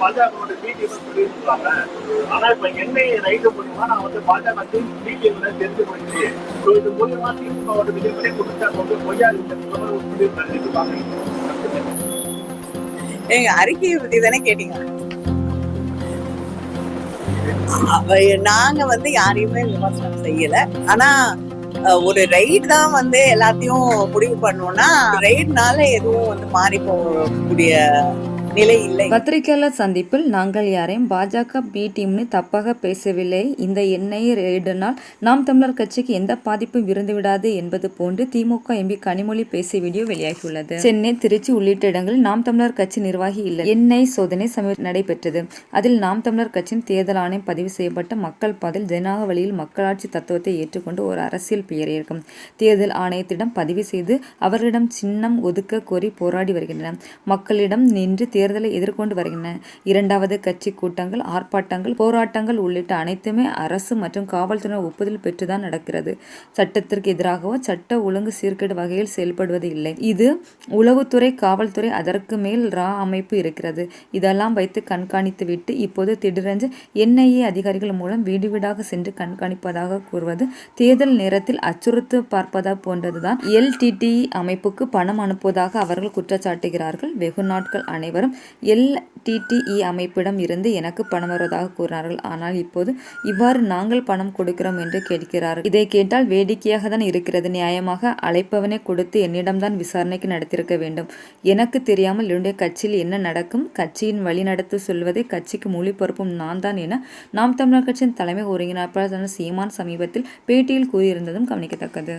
பாஜகவோட பிடிஎம் சொல்லியிருக்காங்க ஆனா இப்ப என்னை ரைடு மூலியமா நான் வந்து பாஜக பிடிஎம் தெரிஞ்சு போயிடுச்சு So இது மூலியமா திமுகவோட மிகப்பெரிய குற்றச்சாட்டு வந்து பொய்யா இருக்கிற ஒரு முடிவு எங்க அறிக்கையை பத்தி தானே கேட்டீங்க? நாங்க வந்து யாரையுமே விமர்சனம் செய்யல. ஆனா ஒரு ரைட் தான் வந்து எல்லாத்தையும் முடிவு பண்ணோம்னா ரைட்னால எதுவும் வந்து மாறி போகக்கூடிய நிலை இல்லை. பத்திரிகையாளர் சந்திப்பில் நாங்கள் யாரையும் பாஜக பி டீம்னு தப்பாக பேசவில்லை. இந்த எண்ணெய் ரெய்டினால் நாம் தமிழர் கட்சிக்கு எந்த பாதிப்பும் இருந்துவிடாது என்பது போன்று திமுக எம்பி கனிமொழி பேசிய வீடியோ வெளியாகியுள்ளது. சென்னை திருச்சி உள்ளிட்ட இடங்களில் நாம் தமிழர் கட்சி நிர்வாகி இல்லை. எண்ணெய் சோதனை சமீப நடைபெற்றது. அதில் நாம் தமிழர் கட்சியின் தேர்தல் ஆணையம் பதிவு செய்யப்பட்ட மக்கள் பதில் ஜனநாயக வழியில் மக்களாட்சி தத்துவத்தை ஏற்றுக்கொண்டு ஒரு அரசியல் பெயர் இருக்கும் தேர்தல் ஆணையத்திடம் பதிவு செய்து அவர்களிடம் சின்னம் ஒதுக்க கோரி போராடி வருகின்றனர் மக்களிடம் நின்று தேர்தல் தேர்தலை எதிர்கொண்டு வருகின்றன. இரண்டாவது கட்சி கூட்டங்கள் ஆர்ப்பாட்டங்கள் போராட்டங்கள் உள்ளிட்ட அனைத்துமே அரசு மற்றும் காவல்துறை ஒப்புதல் பெற்றுதான் நடக்கிறது. சட்டத்திற்கு எதிராகவோ சட்ட ஒழுங்கு சீர்கேடு வகையில் செயல்படுவது இல்லை. இது உளவுத்துறை காவல்துறை அதற்கு மேல் ரா அமைப்பு இருக்கிறது. இதெல்லாம் வைத்து கண்காணித்துவிட்டு இப்போது திடீரென்று என்ஐஏ அதிகாரிகள் மூலம் வீடு வீடாக சென்று கண்காணிப்பதாக கூறுவது தேர்தல் நேரத்தில் அச்சுறுத்து பார்ப்பதா போன்றதுதான் எல்டிடி அமைப்புக்கு பணம் அனுப்புவதாக அவர்கள் குற்றச்சாட்டுகிறார்கள். வெகு நாட்கள் அனைவரும் எல்டிடிஇ அமைப்பிடம் இருந்து எனக்கு பணம் வருவதாக கூறினார்கள். ஆனால் இப்போது இவ்வாறு நாங்கள் பணம் கொடுக்கிறோம் என்று கேட்கிறார்கள். இதை கேட்டால் வேடிக்கையாக தான் இருக்கிறது. நியாயமாக அழைப்பவனை கொடுத்து என்னிடம்தான் விசாரணைக்கு நடத்தியிருக்க வேண்டும். எனக்கு தெரியாமல் என்னுடைய கட்சியில் என்ன நடக்கும்? கட்சியின் வழிநடத்து சொல்வதை கட்சிக்கு மொழி பொறுப்பும் நான் தான் என நாம் தமிழர் கட்சியின் தலைமை ஒருங்கிணைப்பாளர் சீமான் சமீபத்தில் பேட்டியில் கூறியிருந்ததும் கவனிக்கத்தக்கது.